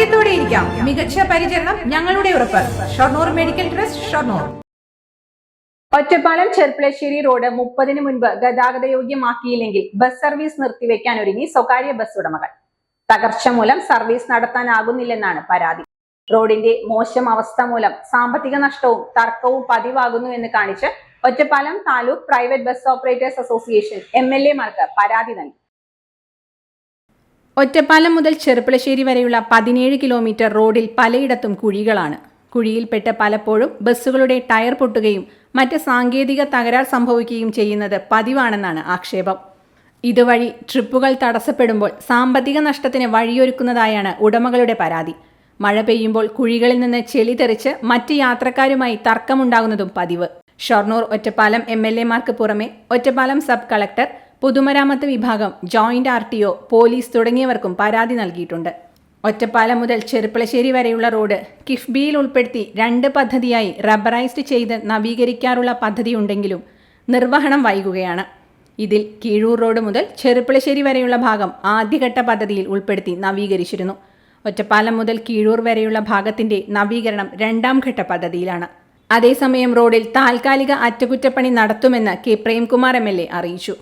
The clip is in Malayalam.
ആരോഗ്യത്തോടെ ഇരിക്കാം. മികച്ച പരിചരണം ഞങ്ങളുടെ ഉറപ്പ്. Shoranur medical trust Shoranur. Ottapalam Cherpulassery road മുപ്പതിന് മുൻപ് ഗതാഗത യോഗ്യമാക്കിയില്ലെങ്കിൽ ബസ് സർവീസ് നിർത്തിവെക്കാൻ ഒരുങ്ങി സ്വകാര്യ ബസ് ഉടമകൾ. തകർച്ച മൂലം സർവീസ് നടത്താനാകുന്നില്ലെന്നാണ് പരാതി. റോഡിന്റെ മോശം അവസ്ഥ മൂലം സാമ്പത്തിക നഷ്ടവും തർക്കവും പതിവാകുന്നു എന്ന് കാണിച്ച് Ottapalam taluk private bus operators association M L എമാർക്ക് പരാതി നൽകി. ഒറ്റപ്പാലം മുതൽ ചെറുപ്പളശ്ശേരി വരെയുള്ള പതിനേഴ് കിലോമീറ്റർ റോഡിൽ പലയിടത്തും കുഴികളാണ്. കുഴിയിൽപ്പെട്ട് പലപ്പോഴും ബസ്സുകളുടെ ടയർ പൊട്ടുകയും മറ്റ് സാങ്കേതിക തകരാർ സംഭവിക്കുകയും ചെയ്യുന്നത് പതിവാണെന്നാണ് ആക്ഷേപം. ഇതുവഴി ട്രിപ്പുകൾ തടസ്സപ്പെടുമ്പോൾ സാമ്പത്തിക നഷ്ടത്തിന് വഴിയൊരുക്കുന്നതായാണ് ഉടമകളുടെ പരാതി. മഴ പെയ്യുമ്പോൾ കുഴികളിൽ നിന്ന് ചെളി തെറിച്ച് മറ്റ് യാത്രക്കാരുമായി തർക്കമുണ്ടാകുന്നതും പതിവ്. ഷൊർണൂർ ഒറ്റപ്പാലം എം എൽ എമാർക്ക് പുറമെ ഒറ്റപ്പാലം സബ് കളക്ടർ പൊതുമരാമത്ത് വിഭാഗം joint R T O police തുടങ്ങിയവർക്കും പരാതി നൽകിയിട്ടുണ്ട്. ഒറ്റപ്പാലം മുതൽ ചെറുപ്പളശ്ശേരി വരെയുള്ള റോഡ് കിഫ്ബിയിൽ ഉൾപ്പെടുത്തി രണ്ട് പദ്ധതിയായി റബ്ബറൈസ്ഡ് ചെയ്ത് നവീകരിക്കാറുള്ള പദ്ധതിയുണ്ടെങ്കിലും നിർവഹണം വൈകുകയാണ്. ഇതിൽ കീഴൂർ റോഡ് മുതൽ ചെറുപ്പളശ്ശേരി വരെയുള്ള ഭാഗം ആദ്യഘട്ട പദ്ധതിയിൽ ഉൾപ്പെടുത്തി നവീകരിച്ചിരുന്നു. ഒറ്റപ്പാലം മുതൽ കീഴൂർ വരെയുള്ള ഭാഗത്തിന്റെ നവീകരണം രണ്ടാം ഘട്ട പദ്ധതിയിലാണ്. അതേസമയം റോഡിൽ താൽക്കാലിക അറ്റകുറ്റപ്പണി നടത്തുമെന്ന് കെ പ്രേംകുമാർ എം അറിയിച്ചു.